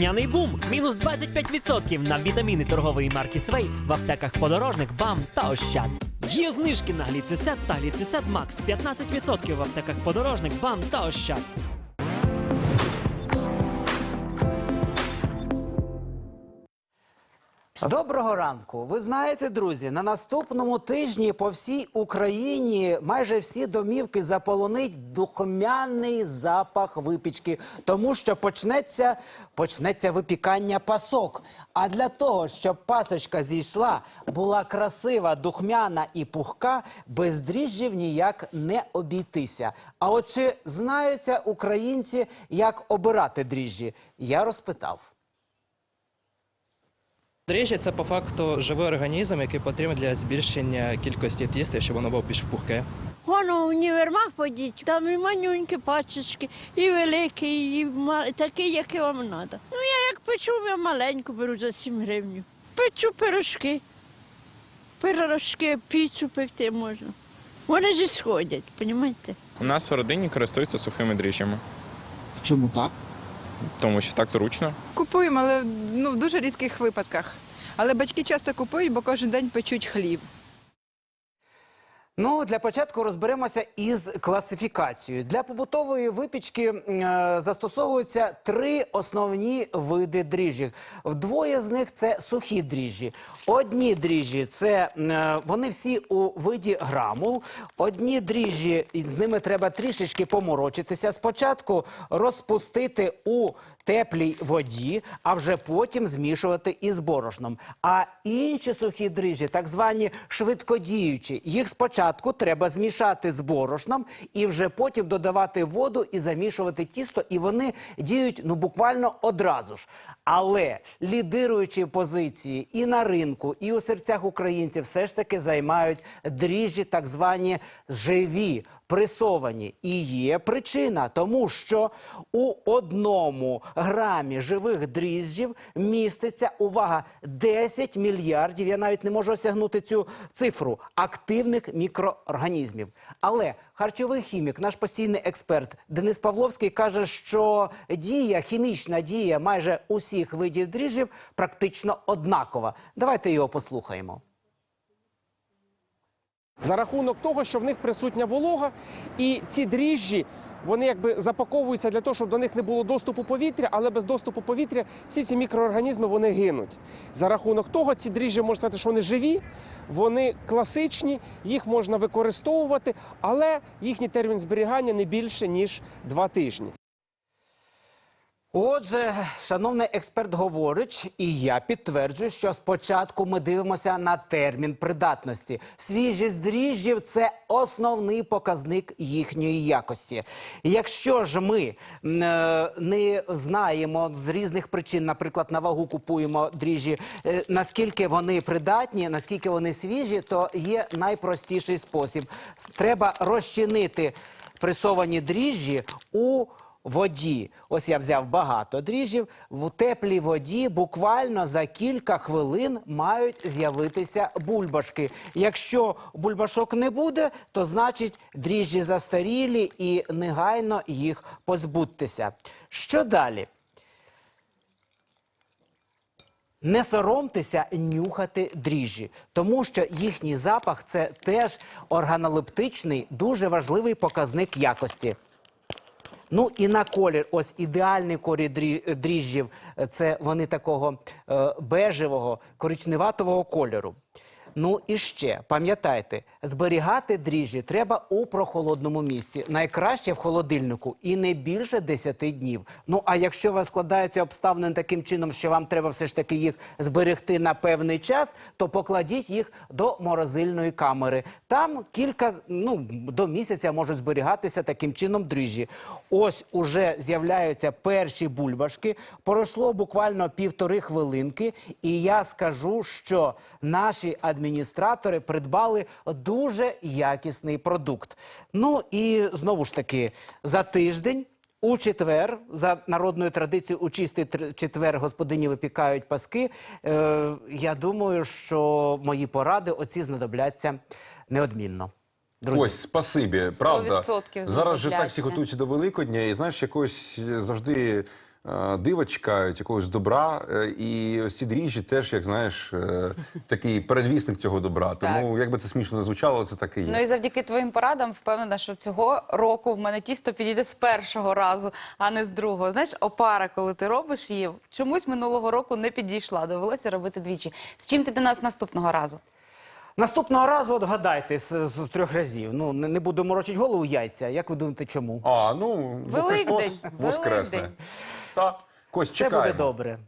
Няний бум мінус 25% на вітаміни торгової марки Свей в аптеках Подорожник, БАМ та Ощад. Є знижки на гліцисет та гліцисет Макс 15% в аптеках Подорожник, БАМ та Ощад. Доброго ранку. Ви знаєте, друзі, на наступному тижні по всій Україні майже всі домівки заполонить духмяний запах випічки, тому що почнеться, почнеться випікання пасок. А для того, щоб пасочка зійшла, була красива, духмяна і пухка, без дріжджів ніяк не обійтися. А от чи знаються українці, як обирати дріжджі? Я розпитав. Дріжджі це по факту живий організм, який потрібен для збільшення кількості тіста, щоб воно було більш пухке. Воно в універмаг подіть, там і манюнькі пачечки, і великі, і такі, які вам треба. Ну я як печу, я маленьку беру за 7 гривень. Печу пирожки. Пирожки, піцу пекти можна. Вони ж і сходять, розумієте? У нас в родині користуються сухими дріжджами, Чому так? Тому що так зручно. Купуємо, але ну, в дуже рідких випадках. Але батьки часто купують, бо кожен день печуть хліб. Ну, для початку розберемося із класифікацією. Для побутової випічки е, застосовуються три основні види дріжджів. Двоє з них це сухі дріжджі. Одні дріжджі це е, вони всі у виді грамул. Одні дріжджі, з ними треба трішечки поморочитися. Спочатку розпустити у теплій воді, а вже потім змішувати із борошном. А інші сухі дріжджі, так звані швидкодіючі, їх спочатку треба змішати з борошном і вже потім додавати воду і замішувати тісто, і вони діють ну буквально одразу ж. Але лідируючі позиції і на ринку, і у серцях українців все ж таки займають дріжджі, так звані живі пресовані. І є причина, тому що у одному грамі живих дріжджів міститься увага 10 мільярдів. Я навіть не можу осягнути цю цифру активних мікроорганізмів. Але харчовий хімік, наш постійний експерт Денис Павловський каже, що дія, хімічна дія майже усіх видів дріжджів практично однакова. Давайте його послухаємо. За рахунок того, що в них присутня волога, і ці дріжджі. Вони якби запаковуються для того, щоб до них не було доступу повітря, але без доступу повітря всі ці мікроорганізми вони гинуть. За рахунок того, ці дріжджі можна сказати, що вони живі, вони класичні, їх можна використовувати, але їхній термін зберігання не більше ніж два тижні. Отже, шановний експерт говорить, і я підтверджую, що спочатку ми дивимося на термін придатності. Свіжість дріжджів це основний показник їхньої якості. Якщо ж ми е, не знаємо з різних причин, наприклад, на вагу купуємо дріжджі, е, наскільки вони придатні, наскільки вони свіжі, то є найпростіший спосіб. Треба розчинити пресовані дріжджі у воді. Ось я взяв багато дріжджів. В теплій воді буквально за кілька хвилин мають з'явитися бульбашки. Якщо бульбашок не буде, то значить дріжджі застарілі і негайно їх позбудьтеся. Що далі? Не соромтеся нюхати дріжджі, тому що їхній запах це теж органолептичний, дуже важливий показник якості. Ну і на колір, ось ідеальний колір дріжджів, е, це вони такого е, бежевого, коричневатого кольору. Ну і ще пам'ятайте, зберігати дріжджі треба у прохолодному місці. Найкраще в холодильнику і не більше 10 днів. Ну а якщо у вас складаються обставини таким чином, що вам треба все ж таки їх зберегти на певний час, то покладіть їх до морозильної камери. Там кілька ну до місяця можуть зберігатися таким чином дріжджі. Ось уже з'являються перші бульбашки. Пройшло буквально півтори хвилинки, і я скажу, що наші адміністратори придбали дуже якісний продукт. Ну і знову ж таки за тиждень. У четвер, за народною традицією, у чистий четвер господині випікають паски. Е, я думаю, що мої поради оці знадобляться неодмінно. Друзі. Ось, спасибі, правда. 100% Зараз же так всі готуються до Великодня, і знаєш, якось е, завжди дива чекають, якогось добра. е, І ось ці дріжджі теж, як знаєш, е, такий передвісник цього добра. Тому, як би це смішно не звучало, це так і є. Ну і завдяки твоїм порадам впевнена, що цього року в мене тісто підійде з першого разу, а не з другого. Знаєш, опара, коли ти робиш її, чомусь минулого року не підійшла. Довелося робити двічі. З чим ти до нас наступного разу? Наступного разу от гадайте з, з трьох разів. Ну не, не буду морочити голову яйця. Як ви думаєте, чому? А, ну, Великдень, Христос воскресне. Великдень. Та, Кость, Все чекаємо. буде добре.